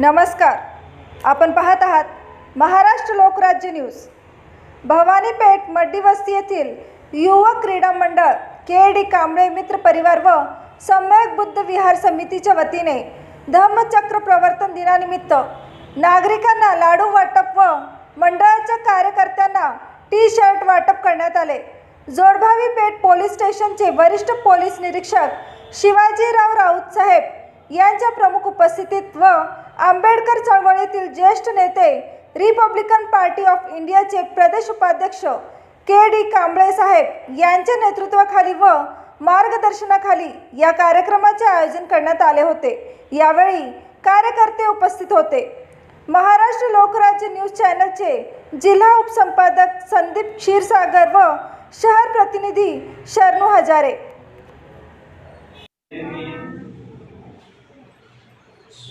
नमस्कार. आपण पाहत आहात महाराष्ट्र लोकराज्य न्यूज. भवानीपेठ मड्डीवस्ती मड्डी वस्ती येथील युवक क्रीडा मंडळ के डी कांबळे मित्र परिवार व सम्यक बुद्ध विहार समितीच्या वतीने धम्मचक्र प्रवर्तन दिनानिमित्त नागरिकांना लाडू वाटप व मंडळाच्या कार्यकर्त्यांना टी शर्ट वाटप करण्यात आले. जोडभावी पेठ पोलीस स्टेशनचे वरिष्ठ पोलीस निरीक्षक शिवाजीराव राऊत साहेब यांच्या प्रमुख उपस्थितीत व आंबेडकर चळवळीतील ज्येष्ठ नेते रिपब्लिकन पार्टी ऑफ इंडियाचे प्रदेश उपाध्यक्ष के डी कांबळे साहेब यांच्या नेतृत्वाखाली व मार्गदर्शनाखाली या कार्यक्रमाचे आयोजन करण्यात आले होते. यावेळी कार्यकर्ते उपस्थित होते. महाराष्ट्र लोकराज्य न्यूज चॅनलचे जिल्हा उपसंपादक संदीप क्षीरसागर व शहर प्रतिनिधी शरणू हजारे.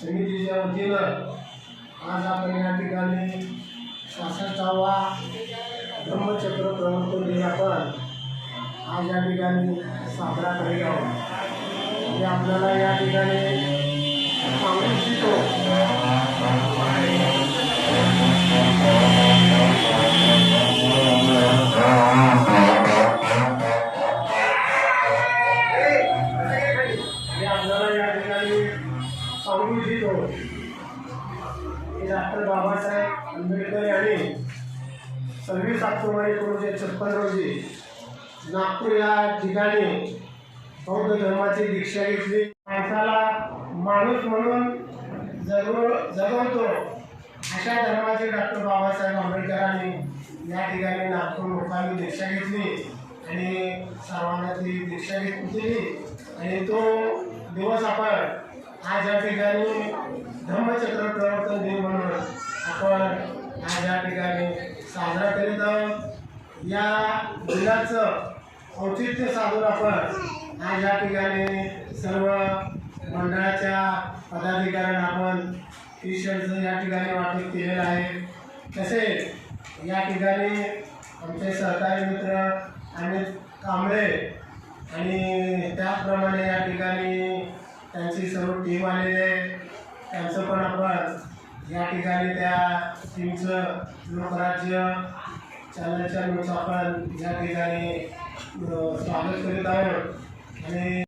समितीच्या वतीनं आज आपण या ठिकाणी शासनावा ब्रह्मचक्र प्रवर्तन दिन आपण आज या ठिकाणी साजरा करीत आहोत. हे आपल्याला या ठिकाणी सांगू इच्छितो की डॉक्टर बाबासाहेब आंबेडकर यांनी सव्वीस ऑक्टोबर एकोणीसशे छप्पन रोजी नागपूर या ठिकाणी बौद्ध धर्माची दीक्षा घेतली. माणसाला माणूस म्हणून जगव जगवतो अशा धर्माचे डॉक्टर बाबासाहेब आंबेडकरांनी या ठिकाणी नागपूर लोकांनी दीक्षा घेतली आणि सर्वांना ती दीक्षा घेतली आणि तो दिवस आपण आज या ठिकाणी धम्मचक्र प्रवर्तन दिन म्हणून आपण आज या ठिकाणी साजरा करीत आहोत. या दिनाचं औचित्य साधून आपण आज या ठिकाणी सर्व मंडळाच्या पदाधिकाऱ्यांना आपण टी शर्टचं या ठिकाणी वाटप केलेलं आहे. तसेच या ठिकाणी आमचे सहकारी मित्र आणि कांबळे आणि त्याचप्रमाणे या ठिकाणी त्यांची सर्व टीम आलेली आहे. त्यांचं पण आपण या ठिकाणी त्या टीमचं लोकराज्य चालण्याच्या न्यूज आपण या ठिकाणी स्वागत करीत आहोत. आणि